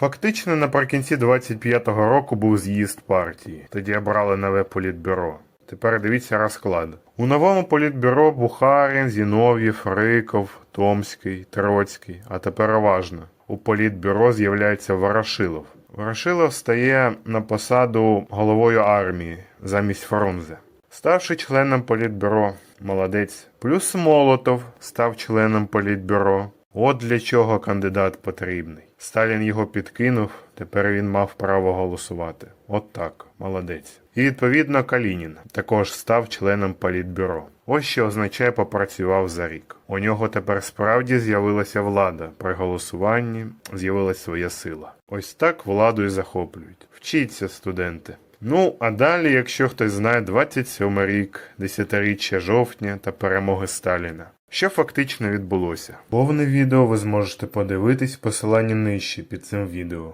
Фактично наприкінці 25-го року був з'їзд партії. Тоді обрали нове політбюро. Тепер дивіться розклад. У новому політбюро Бухарін, Зінов'єв, Риков, Томський, Троцький, а тепер уважно. У політбюро з'являється Ворошилов. Ворошилов стає на посаду головою армії замість Фрунзе. Ставши членом політбюро, молодець. Плюс Молотов став членом політбюро. От для чого кандидат потрібний. Сталін його підкинув, тепер він мав право голосувати. От так, молодець. І відповідно Калінін також став членом політбюро. Ось що означає попрацював за рік. У нього тепер справді з'явилася влада. При голосуванні з'явилася своя сила. Ось так владу і захоплюють. Вчіться, студенти. Ну, а далі, якщо хтось знає 27 рік, десятиріччя жовтня та перемоги Сталіна. Що фактично відбулося? Повне відео ви зможете подивитись в посиланні нижче під цим відео.